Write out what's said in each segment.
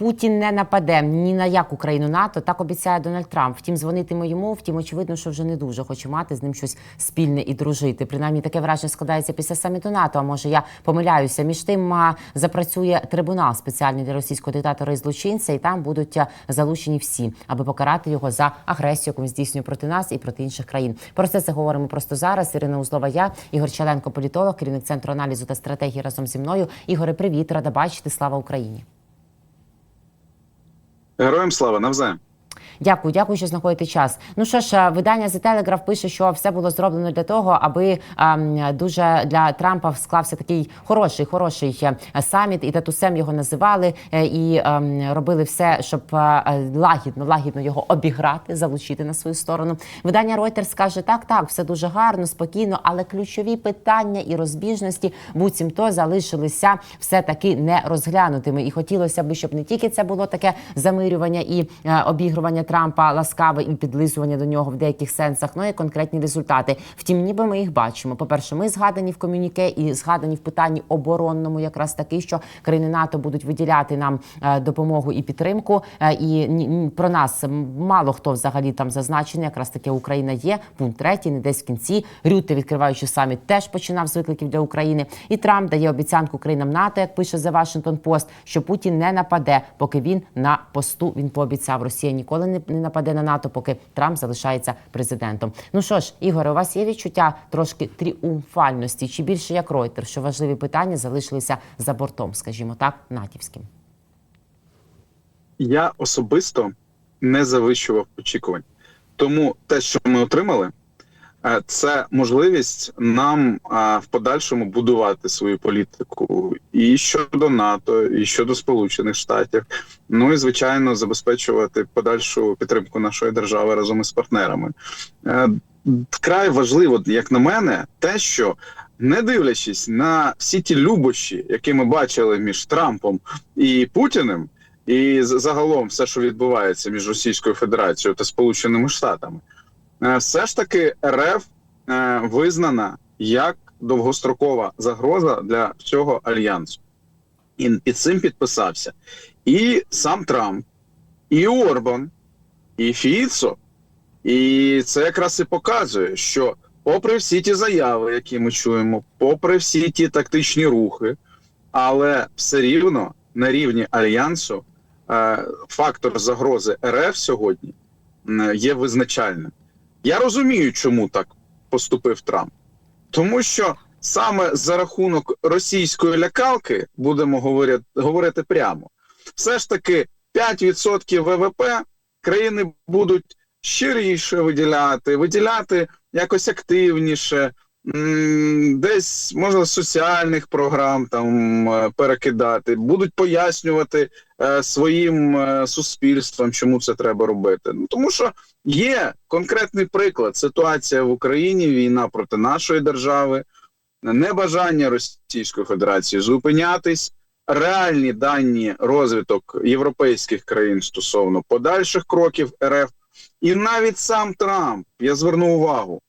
Путін не нападе ні на яку країну НАТО, так обіцяє Дональд Трамп. Втім, дзвонитиме йому. Втім, очевидно, що вже не дуже хоче мати з ним щось спільне і дружити. Принаймні таке враження складається після саміту НАТО. А може я помиляюся. Між тим запрацює трибунал спеціальний для російського диктатора і злочинця, і там будуть залучені всі, аби покарати його за агресію, яку він здійснює проти нас і проти інших країн. Про це це говоримо просто зараз. Ірина Узлова, я Ігор Челенко, політолог, керівник центру аналізу та стратегії разом зі мною. Ігоре, привіт, рада бачити. Слава Україні. Героям слава навзаєм. Дякую, дякую, що знаходите час. Ну що ж, е, видання The Telegraph пише, що все було зроблено для того, аби ем, дуже для Трампа склався такий хороший, хороший е, саміт, і татусем його називали, е, і ем, робили все, щоб лагідно, лагідно його обіграти, залучити на свою сторону. Видання Reuters каже, так, так, все дуже гарно, спокійно, але ключові питання і розбіжності буцімто залишилися все таки не розглянутими. І хотілося б, щоб не тільки це було таке замирювання і е, обігрування Трампа ласкаве і підлизування до нього в деяких сенсах, ну і конкретні результати. Втім, ніби ми їх бачимо. По перше, ми згадані в комюніке і згадані в питанні оборонному, якраз таки, що країни НАТО будуть виділяти нам е, допомогу і підтримку. Е, і про нас мало хто взагалі там зазначений. Якраз таки Україна є. Пункт третій, не десь в кінці. Рюте, відкриваючи саміт, теж починав з викликів для України. І Трамп дає обіцянку країнам НАТО, як пише The Washington Post, що Путін не нападе, поки він на посту. Він пообіцяв Росія ніколи не, не нападе на НАТО, поки Трамп залишається президентом. Ну що ж, Ігоре, у вас є відчуття трошки тріумфальності, чи більше як Ройтер, що важливі питання залишилися за бортом, скажімо так, натівським. Я особисто не завищував очікувань. Тому те, що ми отримали, це можливість нам е, в подальшому будувати свою політику і щодо НАТО, і щодо Сполучених Штатів. Ну і звичайно, забезпечувати подальшу підтримку нашої держави разом із партнерами. Е, Вкрай важливо, як на мене, те, що не дивлячись на всі ті любощі, які ми бачили між Трампом і Путіним, і загалом все, що відбувається між Російською Федерацією та Сполученими Штатами, е, все ж таки РФ е, визнана як довгострокова загроза для всього альянсу. І під цим підписався і сам Трамп, і Орбан, і Фіцо. І це якраз і показує, що, попри всі ті заяви, які ми чуємо, попри всі ті тактичні рухи, але все рівно на рівні альянсу е, фактор загрози РФ сьогодні є визначальним. Я розумію, чому так поступив Трамп, тому що саме за рахунок російської лякалки будемо говорити, говорити прямо, все ж таки 5% ВВП країни будуть щиріше виділяти, виділяти якось активніше. Десь можна соціальних програм там е, перекидати, будуть пояснювати своїм е, суспільствам, чому це треба робити. Ну тому що є конкретний приклад: ситуація в Україні, війна проти нашої держави, небажання Російської Федерації зупинятись, реальні дані розвиток європейських країн стосовно подальших кроків РФ, і навіть сам Трамп, я зверну увагу,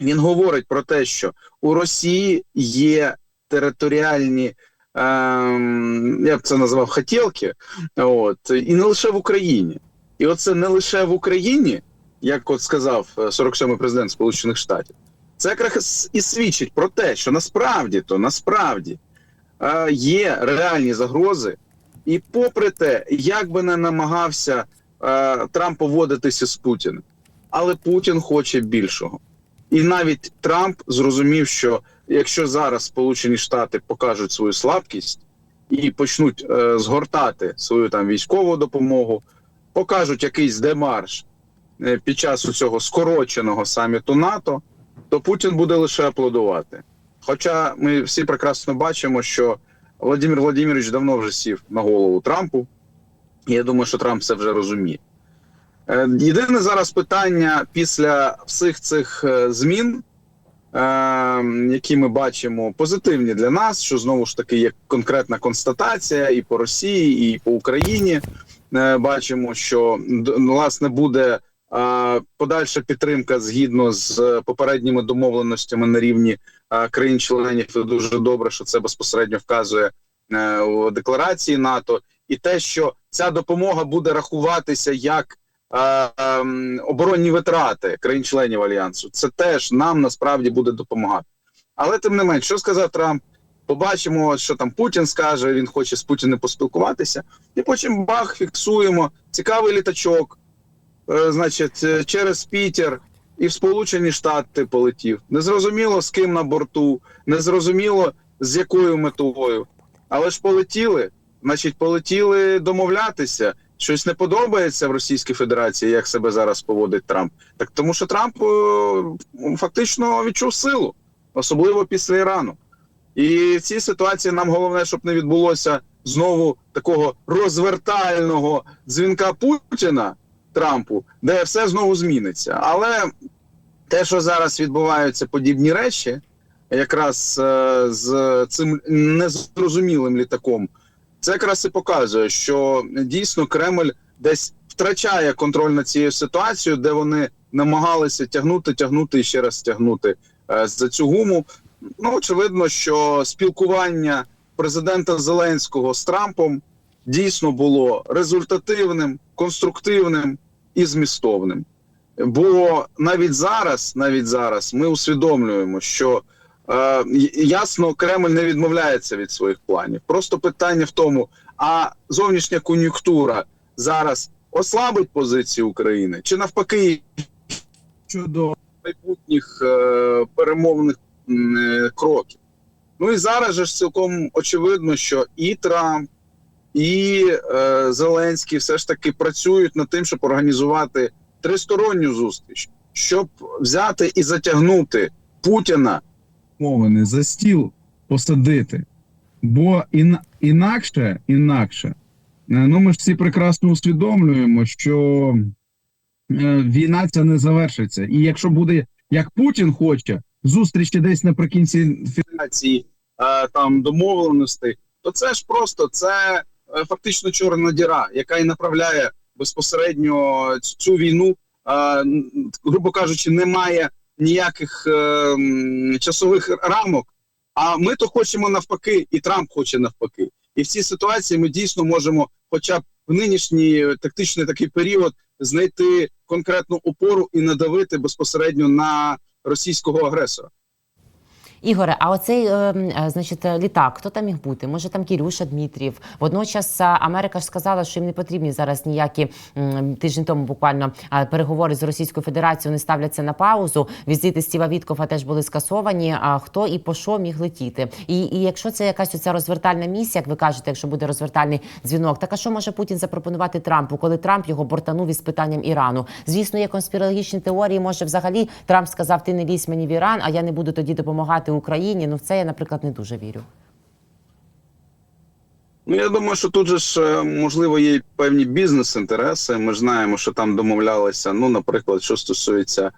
він говорить про те, що у Росії є територіальні. Ем, я б це назвав хотілки, от і не лише в Україні, і оце не лише в Україні, як от сказав е, 47-й президент Сполучених Штатів. Це якраз і свідчить про те, що насправді то насправді е, є реальні загрози, і попри те, як би не намагався е, Трамп поводитися з Путіним, але Путін хоче більшого. І навіть Трамп зрозумів, що якщо зараз Сполучені Штати покажуть свою слабкість і почнуть е, згортати свою там військову допомогу, покажуть якийсь демарш е, під час цього скороченого саміту НАТО, то Путін буде лише аплодувати. Хоча ми всі прекрасно бачимо, що Володимир Владимирович давно вже сів на голову Трампу, і я думаю, що Трамп це вже розуміє. Е, Єдине зараз питання після всіх цих е, змін, які ми бачимо, позитивні для нас, що знову ж таки є конкретна констатація і по Росії, і по Україні. Е, Бачимо, що власне буде е, подальша підтримка згідно з попередніми домовленостями на рівні е, країн-членів. Дуже добре, що це безпосередньо вказує е, у декларації НАТО, і те, що ця допомога буде рахуватися як е, ем, оборонні витрати країн-членів альянсу, це теж нам насправді буде допомагати. Але тим не менш, що сказав Трамп? Побачимо, що там Путін скаже. Він хоче з Путіним поспілкуватися, і потім бах, фіксуємо цікавий літачок, е, значить, е, через Пітер і в Сполучені Штати полетів. Незрозуміло з ким на борту, незрозуміло з якою метою. Але ж полетіли, значить, полетіли домовлятися. Щось не подобається в Російській Федерації, як себе зараз поводить Трамп. Так тому, що Трамп е, фактично відчув силу, особливо після Ірану. І в цій ситуації нам головне, щоб не відбулося знову такого розвертального дзвінка Путіна Трампу, де все знову зміниться. Але те, що зараз відбуваються подібні речі, якраз е, з цим незрозумілим літаком, це якраз і показує, що дійсно Кремль десь втрачає контроль над цією ситуацією, де вони намагалися тягнути, тягнути і ще раз тягнути е, за цю гуму. Ну, очевидно, що спілкування президента Зеленського з Трампом дійсно було результативним, конструктивним і змістовним. Бо навіть зараз, навіть зараз, ми усвідомлюємо, що е, ясно, Кремль не відмовляється від своїх планів. Просто питання в тому, а зовнішня кон'юнктура зараз ослабить позиції України чи навпаки щодо майбутніх е, перемовних е, кроків. Ну і зараз же ж цілком очевидно, що і Трамп, і е, Зеленський все ж таки працюють над тим, щоб організувати тристоронню зустріч, щоб взяти і затягнути Путіна мовини за стіл посадити. Бо ін, інакше, інакше, е, ну ми ж всі прекрасно усвідомлюємо, що е, війна ця не завершиться. І якщо буде як Путін хоче, зустрічі десь наприкінці федерації е, там домовленостей, то це ж просто це фактично чорна діра, яка і направляє безпосередньо цю війну. Грубо кажучи, немає ніяких е, часових рамок. А ми то хочемо навпаки, і Трамп хоче навпаки. І в цій ситуації ми дійсно можемо, хоча б в нинішній тактичний такий період, знайти конкретну опору і надавити безпосередньо на російського агресора. Ігоре, а оцей е, е, значить е, літак, хто там міг бути? Може там Кірюша Дмитрів? Водночас Америка ж сказала, що їм не потрібні зараз ніякі тиждень тому буквально переговори з Російською Федерацією. Вони ставляться на паузу. Візити Стіва Віткофа теж були скасовані. А хто і по що міг летіти? І, і якщо це якась оця розвертальна місія, як ви кажете, якщо буде розвертальний дзвінок, так а що може Путін запропонувати Трампу, коли Трамп його бортанув із питанням Ірану? Звісно, є конспірологічні теорії. Може, взагалі Трамп сказав: Ти не лізь мені в Іран, а я не буду тоді допомагати Україні. Ну в це я, наприклад, не дуже вірю. Ну, я думаю, що тут же ж е, можливо є певні бізнес-інтереси. Ми знаємо, що там домовлялися. Ну, наприклад, що стосується е,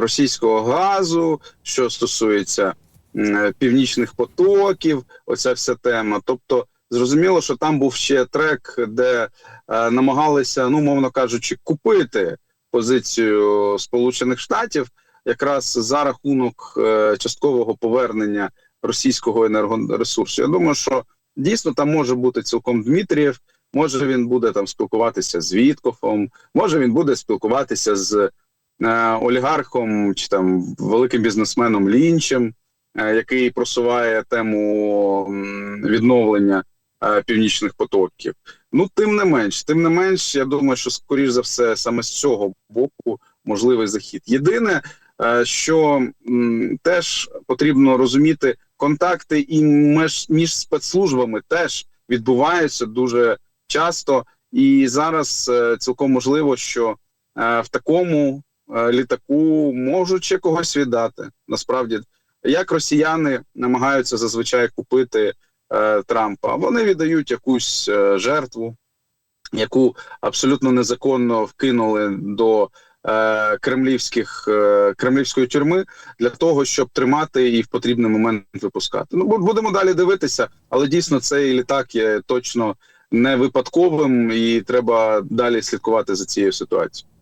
російського газу, що стосується е, північних потоків, оця вся тема. Тобто, зрозуміло, що там був ще трек, де намагалися, ну мовно кажучи, купити позицію Сполучених Штатів якраз за рахунок е, часткового повернення російського енергоресурсу. Я думаю, що дійсно там може бути цілком Дмитрієв, може він буде там спілкуватися з Віткофом, може він буде спілкуватися з е, олігархом чи там великим бізнесменом Лінчем, е, який просуває тему відновлення північних потоків. Ну, тим не менш, тим не менш, я думаю, що скоріш за все саме з цього боку можливий захід. Єдине, що теж потрібно розуміти, контакти і між, між спецслужбами теж відбуваються дуже часто, і зараз е, цілком можливо, що е, в такому е, літаку можуть ще когось віддати. Насправді, як росіяни намагаються зазвичай купити е, Трампа, вони віддають якусь е, жертву, яку абсолютно незаконно вкинули до е, кремлівських е, кремлівської тюрми для того, щоб тримати і в потрібний момент випускати. Ну будемо далі дивитися, але дійсно цей літак є точно не випадковим, і треба далі слідкувати за цією ситуацією.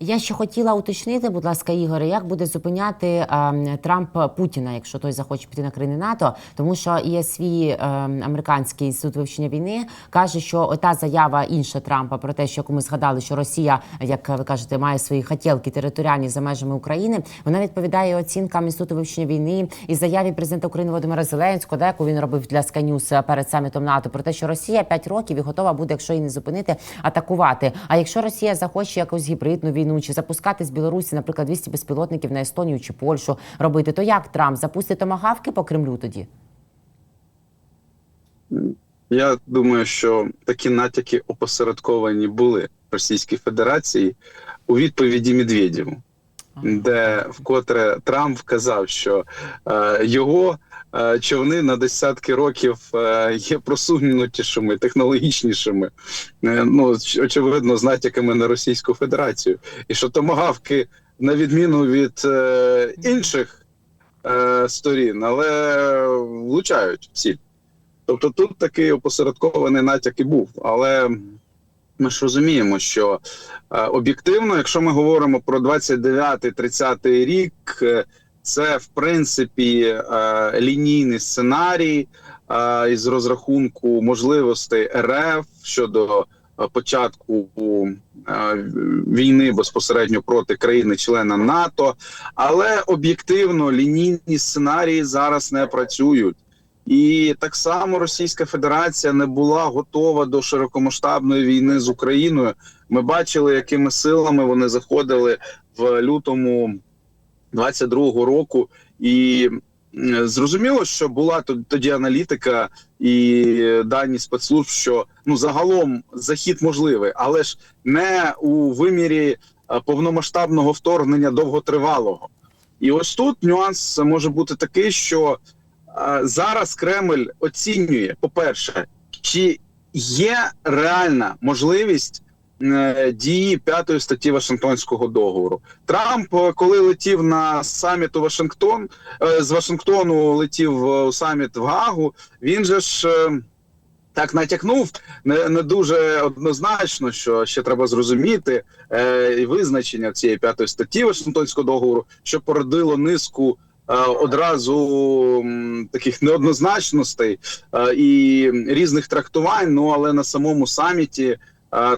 Я ще хотіла уточнити, будь ласка, Ігоре, як буде зупиняти е, Трамп Путіна, якщо той захоче піти на країни НАТО, тому що є свій е, американський інститут вивчення війни, каже, що ота заява інша Трампа про те, що ми згадали, що Росія, як ви кажете, має свої хотілки територіальні за межами України. Вона відповідає оцінкам інституту вивчення війни і заяві президента України Володимира Зеленського, да, яку він робив для Sky News перед самітом НАТО, про те, що Росія 5 років і готова буде, якщо її не зупинити, атакувати. А якщо Росія захоче якусь гібридну війну чи запускати з Білорусі, наприклад, 200 безпілотників на Естонію чи Польщу робити, то як Трамп запустить томагавки по Кремлю тоді? Я думаю, що такі натяки опосередковані були в Російській Федерації у відповіді Медведєву, де вкотре Трамп вказав, що е, його човни на десятки років е, є просунутішими, технологічнішими, е, ну очевидно, з натяками на Російську Федерацію, і що томагавки, на відміну від е, інших е, сторін, але влучають в ціль. Тобто тут такий опосередкований натяк і був. Але ми ж розуміємо, що е, об'єктивно, якщо ми говоримо про 29-30 рік, е, це в принципі е, лінійний сценарій е, із розрахунку можливостей РФ щодо е, початку війни безпосередньо проти країни-члена НАТО. Але об'єктивно лінійні сценарії зараз не працюють. І так само Російська Федерація не була готова до широкомасштабної війни з Україною. Ми бачили, якими силами вони заходили в лютому 22-го року, і зрозуміло, що була тод- тоді аналітика і дані спецслужб, що ну загалом захід можливий, але ж не у вимірі е, повномасштабного вторгнення довготривалого. І ось тут нюанс може бути такий, що зараз Кремль оцінює, по-перше, чи є реальна можливість е, дії п'ятої статті Вашингтонського договору. Трамп, е, коли летів на саміт у Вашингтон, е, з Вашингтону летів е, у саміт в Гагу. Він же ж. е, Так натякнув не, не дуже однозначно, що ще треба зрозуміти е, і визначення цієї п'ятої статті Вашингтонського договору, що породило низку е, одразу м, таких неоднозначностей е, і різних трактувань. Ну але на самому саміті е,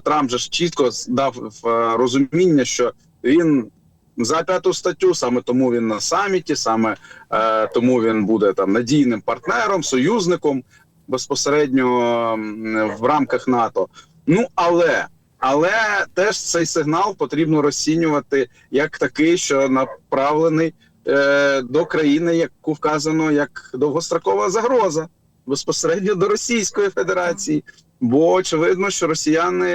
Трамп же ж чітко дав е, розуміння, що він за п'яту статтю, саме тому він на саміті, саме е, тому він буде там надійним партнером, союзником безпосередньо в рамках НАТО. Ну але. Але теж цей сигнал потрібно розцінювати як такий, що направлений е, до країни, яку вказано як довгострокова загроза безпосередньо до Російської Федерації. Бо очевидно, що росіяни,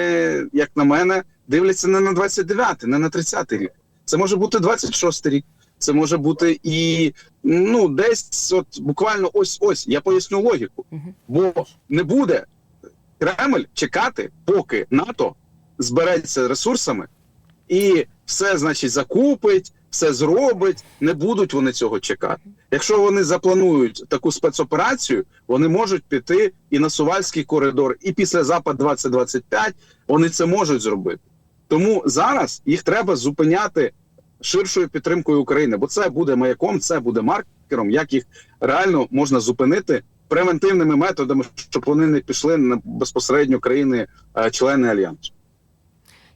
як на мене, дивляться не на 29-й, не на 30-й рік. Це може бути 26-й рік. Це може бути і ну десь, от буквально ось ось. Я поясню логіку, бо не буде Кремль чекати, поки НАТО збереться ресурсами і все, значить, закупить, все зробить. Не будуть вони цього чекати. Якщо вони запланують таку спецоперацію, вони можуть піти і на Сувальський коридор, і після запад 2025 вони це можуть зробити. Тому зараз їх треба зупиняти ширшою підтримкою України, бо це буде маяком, це буде маркером, як їх реально можна зупинити превентивними методами, щоб вони не пішли на безпосередньо країни-члени альянсу.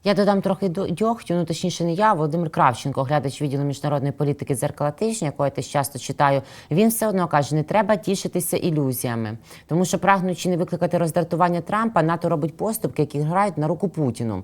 Я додам трохи дьогтю, ну точніше не я, Володимир Кравченко, глядач відділу міжнародної політики дзеркала тижня, якого я теж часто читаю. Він все одно каже: не треба тішитися ілюзіями, тому що прагнучи не викликати роздратування Трампа, НАТО робить поступки, які грають на руку Путіну.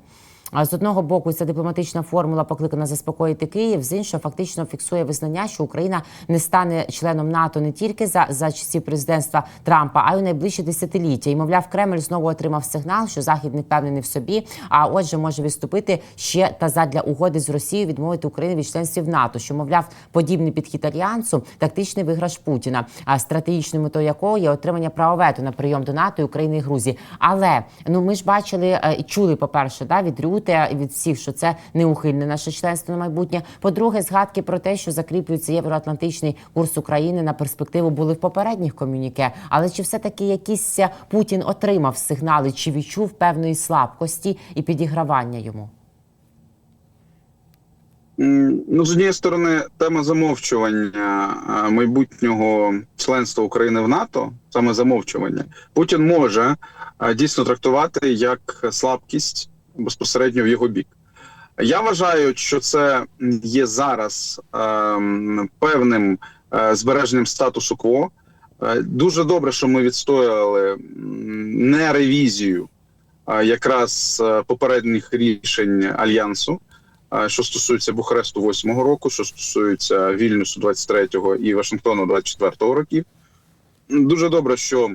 З одного боку, ця дипломатична формула покликана заспокоїти Київ, з іншого фактично фіксує визнання, що Україна не стане членом НАТО не тільки за, за часів президентства Трампа, а й у найближчі десятиліття. І мовляв, Кремль знову отримав сигнал, що Захід не впевнений в собі, а отже, може відступити ще та задля угоди з Росією відмовити Україну від членстві в НАТО. Що мовляв, подібний підхід альянсу тактичний виграш Путіна, а стратегічною метою якого є отримання права вето на прийом до НАТО і України і Грузії. Але ну ми ж бачили е, і чули, по перше, да від Рюте і від всіх, що це неухильне наше членство на майбутнє. По-друге, згадки про те, що закріплюється євроатлантичний курс України на перспективу були в попередніх комюніке. Але чи все таки якийсь е, Путін отримав сигнали, чи відчув певної слабкості і підігравання йому? Ну, з однієї сторони, тема замовчування е, майбутнього членства України в НАТО, саме замовчування, Путін може е, дійсно трактувати як слабкість безпосередньо в його бік. Я вважаю, що це є зараз ем, певним е, збереженням статусу кво. Е, Дуже добре, що ми відстояли не ревізію а якраз е, попередніх рішень альянсу, е, що стосується Бухаресту 8-го року, що стосується Вільнюсу 23-го і Вашингтону 24-го років. Дуже добре, що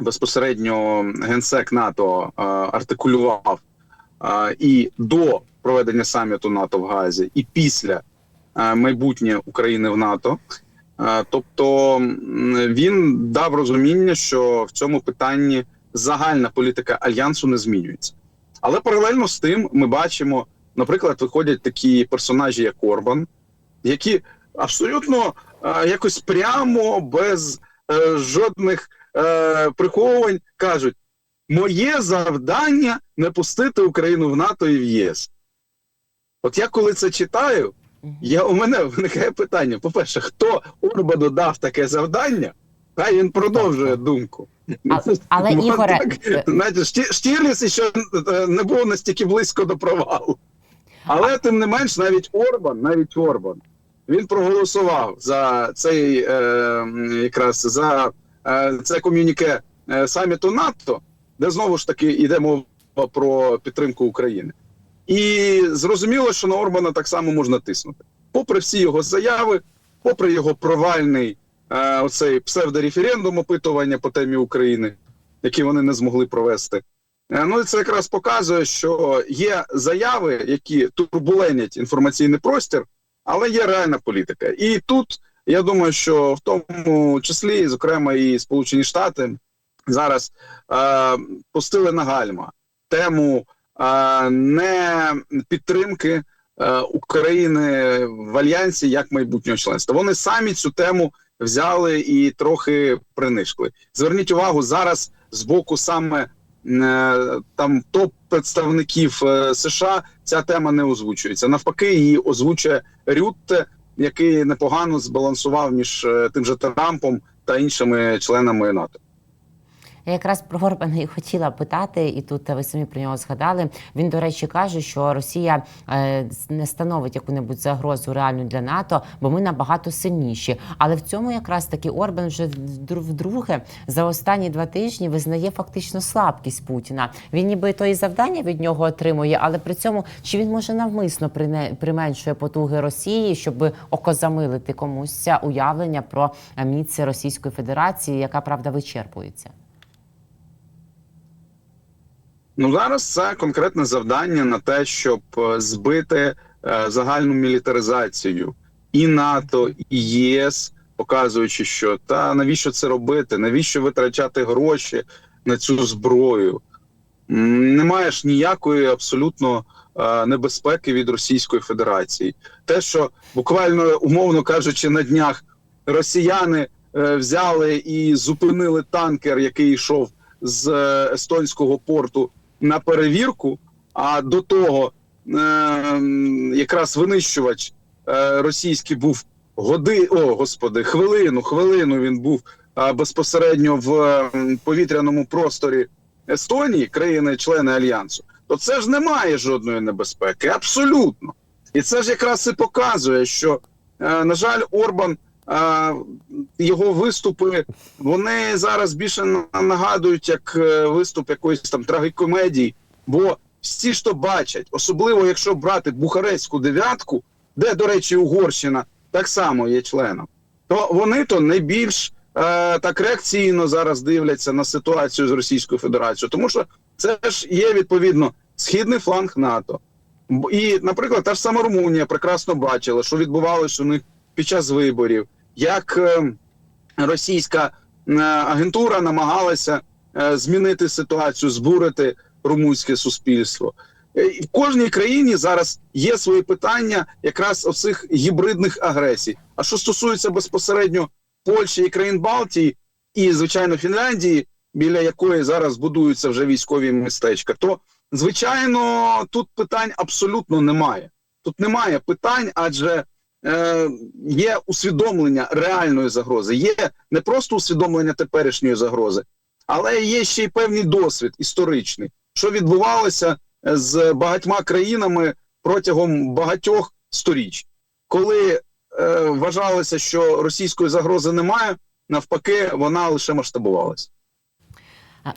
безпосередньо генсек НАТО е, артикулював е, і до проведення саміту НАТО в Газі, і після е, майбутнє України в НАТО. Е, Тобто він дав розуміння, що в цьому питанні загальна політика альянсу не змінюється. Але паралельно з тим ми бачимо, наприклад, виходять такі персонажі, як Орбан, які абсолютно е, якось прямо без жодних приховувань кажуть: моє завдання не пустити Україну в НАТО і в ЄС. От я коли це читаю, я, у мене виникає питання: по-перше, хто Орбану дав таке завдання? Хай він продовжує думку. А- але, Бо Ігоре, так, е, знаєте, Шті- ще е, не був настільки близько до провалу. Але тим не менш, навіть Орбан, навіть Орбан, він проголосував за цей е, якраз за е, це ком'юніке е, саміту НАТО, де знову ж таки йде мова про підтримку України. І зрозуміло, що на Орбана так само можна тиснути. Попри всі його заяви, попри його провальний е, оцей псевдореферендум опитування по темі України, який вони не змогли провести. Е, Ну і це якраз показує, що є заяви, які турбуленять інформаційний простір, але є реальна політика. І тут я думаю, що в тому числі, зокрема, і Сполучені Штати зараз е, пустили на гальма тему е, не підтримки е, України в альянсі як майбутнього членства. Вони самі цю тему взяли і трохи принишкли. Зверніть увагу зараз з боку саме е, там топ представників е, США ця тема не озвучується. Навпаки, її озвучує Рютте, який непогано збалансував між е, тим же Трампом та іншими членами НАТО. Я якраз про Горбана і хотіла питати, і тут ви самі про нього згадали. Він, до речі, каже, що Росія е, не становить яку-небудь загрозу реальну для НАТО, бо ми набагато сильніші. Але в цьому якраз таки Орбан вже вдр- вдруге за останні два тижні визнає фактично слабкість Путіна. Він ніби то і завдання від нього отримує, але при цьому чи він може навмисно применшує потуги Росії, щоб окозамилити комусь уявлення про міць Російської Федерації, яка правда вичерпується. Ну зараз це конкретне завдання на те, щоб е, збити е, загальну мілітаризацію і НАТО, і ЄС, показуючи, що та навіщо це робити, навіщо витрачати гроші на цю зброю. Не маєш ніякої абсолютно е, небезпеки від Російської Федерації. Те, що буквально умовно кажучи, на днях росіяни взяли і зупинили танкер, який йшов з естонського порту на перевірку. А до того е, якраз винищувач е, російський був годи, о господи, хвилину, хвилину він був е, безпосередньо в е, повітряному просторі Естонії, країни-члени альянсу. То це ж немає жодної небезпеки, абсолютно. І це ж якраз і показує, що, е, на жаль, Орбан. Його виступи вони зараз більше на- нагадують як е, виступ якоїсь там трагікомедії. Бо всі то бачать, особливо якщо брати Бухарестську дев'ятку, де, до речі, Угорщина так само є членом, то вони то найбільш е, так реакційно зараз дивляться на ситуацію з Російською Федерацією, тому що це ж є відповідно східний фланг НАТО. І, наприклад, та ж сама Румунія прекрасно бачила, що відбувалося у них під час виборів, як е, російська е, агентура намагалася е, змінити ситуацію, збурити румунське суспільство. В кожній країні зараз є свої питання якраз оцих гібридних агресій. А що стосується безпосередньо Польщі і країн Балтії, і звичайно Фінляндії, біля якої зараз будуються вже військові містечка, то звичайно тут питань абсолютно немає. Тут немає питань, адже е, є усвідомлення реальної загрози. Є не просто усвідомлення теперішньої загрози, але є ще й певний досвід історичний, що відбувалося з багатьма країнами протягом багатьох сторіч, коли е, вважалося, що російської загрози немає, навпаки, вона лише масштабувалася.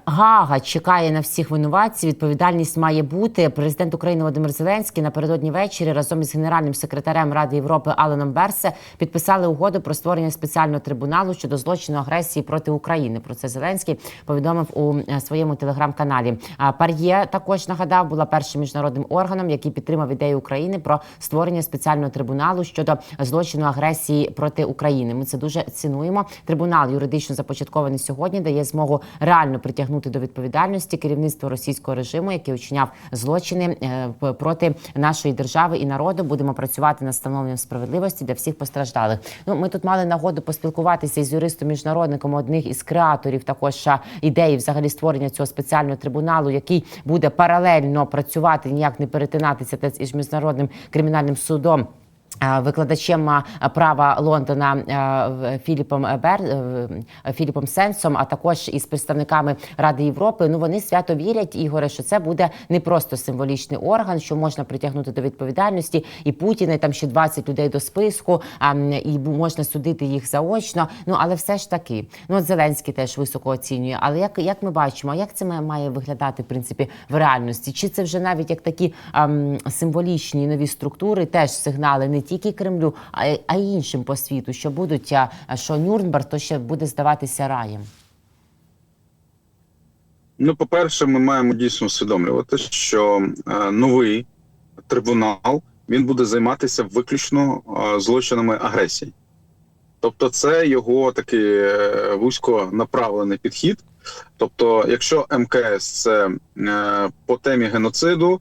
Гага чекає на всіх винуватців. Відповідальність має бути. Президент України Володимир Зеленський напередодні ввечері разом із генеральним секретарем Ради Європи Аленом Берсе підписали угоду про створення спеціального трибуналу щодо злочину агресії проти України. Про це Зеленський повідомив у е, своєму телеграм-каналі. Пар'є також нагадав, була першим міжнародним органом, який підтримав ідею України про створення спеціального трибуналу щодо злочину агресії проти України. Ми це дуже цінуємо. Трибунал юридично започаткований сьогодні, дає змогу реально притягнути до відповідальності керівництво російського режиму, який учиняв злочини е, проти нашої держави і народу. Будемо працювати над встановленням справедливості для всіх постраждалих. Ну ми тут мали нагоду поспілкуватися із юристом міжнародником, одних із креаторів також ідеї взагалі створення цього спеціального трибуналу, який буде паралельно працювати, ніяк не перетинатися із міжнародним кримінальним судом. Е, Викладачем права Лондона е, Філіпом Бер е, Філіпом Сенсом, а також із представниками Ради Європи. Ну вони свято вірять, Ігоре, що це буде не просто символічний орган, що можна притягнути до відповідальності і Путіна, і там ще 20 людей до списку, а, і можна судити їх заочно. Ну але все ж таки, ну от Зеленський теж високо оцінює. Але як, як ми бачимо, як це має- виглядати в принципі в реальності? Чи це вже навіть як такі ам, символічні нові структури, теж сигнали не тільки Кремлю, а, й- іншим по світу, що будуть, а, що Нюрнберг то ще буде здаватися раєм. Ну, по-перше, ми маємо дійсно усвідомлювати, що е, новий трибунал він буде займатися виключно е, злочинами агресії. Тобто, це його такий е, вузько направлений підхід. Тобто, якщо МКС це е, по темі геноциду,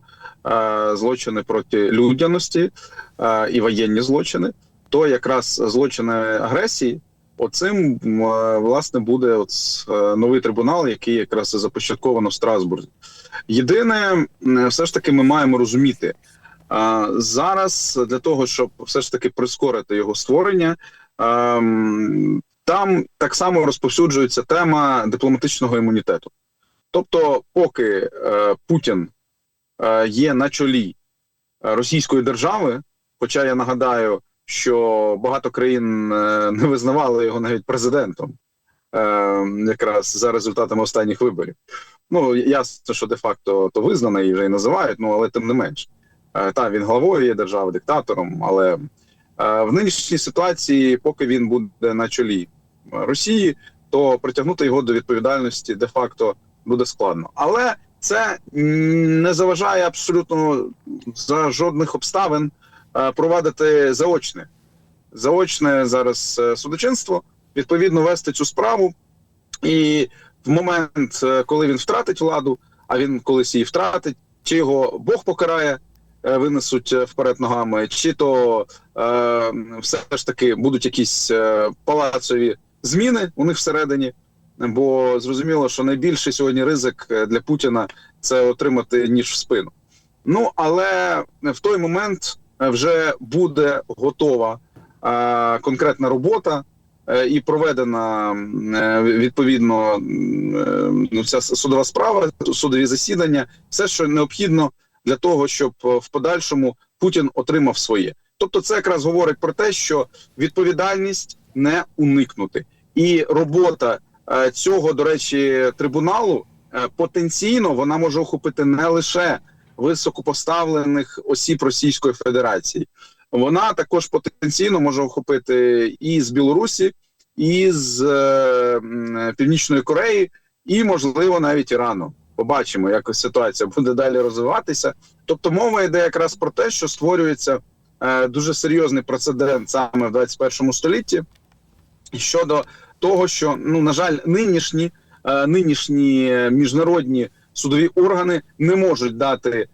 злочини проти людяності е, і воєнні злочини, то якраз злочини агресії Оцим е, власне буде от е, новий трибунал, який якраз започатковано в Страсбурзі. Єдине, все ж таки, ми маємо розуміти зараз для того, щоб все ж таки прискорити його створення. Там так само розповсюджується тема дипломатичного імунітету. Тобто, поки е, Путін е, є на чолі е, Російської держави, хоча я нагадаю, що багато країн е, не визнавали його навіть президентом, е, якраз за результатами останніх виборів. Ну ясно, що де-факто то визнано і вже і називають, ну але тим не менш. Е, Та він главою є держави, диктатором, але е, в нинішній ситуації, поки він буде на чолі Росії, то притягнути його до відповідальності де-факто буде складно. Але це не заважає абсолютно за жодних обставин е, провадити заочне. Заочне зараз е, судочинство, відповідно вести цю справу. І в момент, е, коли він втратить владу, а він колись її втратить, чи його Бог покарає, винесуть вперед ногами, чи то е, все ж таки будуть якісь палацові зміни у них всередині. Бо зрозуміло, що найбільший сьогодні ризик е, для Путіна це отримати ніж в спину. Ну але в той момент е, вже буде готова е, конкретна робота і проведена відповідно е, ну, судова справа, судові засідання, все, що необхідно для того, щоб в подальшому Путін отримав своє. Тобто, це якраз говорить про те, що відповідальність не уникнути, і робота цього, до речі, трибуналу е, потенційно вона може охопити не лише високопоставлених осіб Російської Федерації, вона також потенційно може охопити і з Білорусі, і з е, Північної Кореї, і можливо навіть Ірану. Побачимо, як ситуація буде далі розвиватися. Тобто, мова йде якраз про те, що створюється е, дуже серйозний прецедент саме в 21 столітті щодо того, що ну на жаль, нинішні е, нинішні міжнародні судові органи не можуть дати е,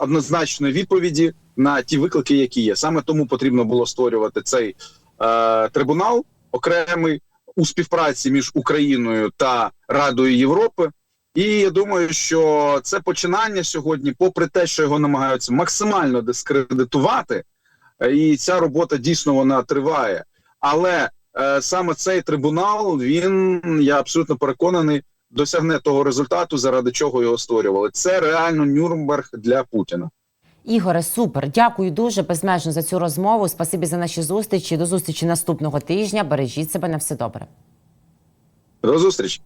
однозначної відповіді на ті виклики, які є. Саме тому потрібно було створювати цей е, трибунал окремий у співпраці між Україною та Радою Європи. І я думаю, що це починання сьогодні, попри те, що його намагаються максимально дискредитувати, і ця робота дійсно вона триває. Але саме цей трибунал, він я абсолютно переконаний, досягне того результату, заради чого його створювали. Це реально Нюрнберг для Путіна. Ігоре, супер. Дякую дуже безмежно за цю розмову. Спасибі за наші зустрічі. До зустрічі наступного тижня. Бережіть себе на все добре. До зустрічі.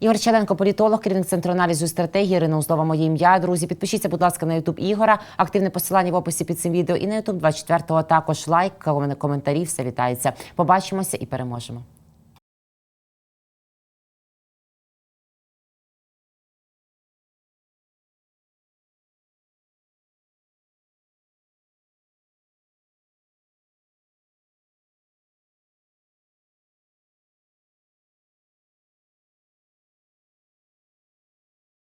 Ігор Челенко, політолог, керівник центру аналізу і стратегії. Ірина Узлова, моє ім'я. Друзі, підпишіться, будь ласка, на Ютуб Ігора. Активне посилання в описі під цим відео. І на Ютуб 24-го також лайк, коментарі, все вітається. Побачимося і переможемо.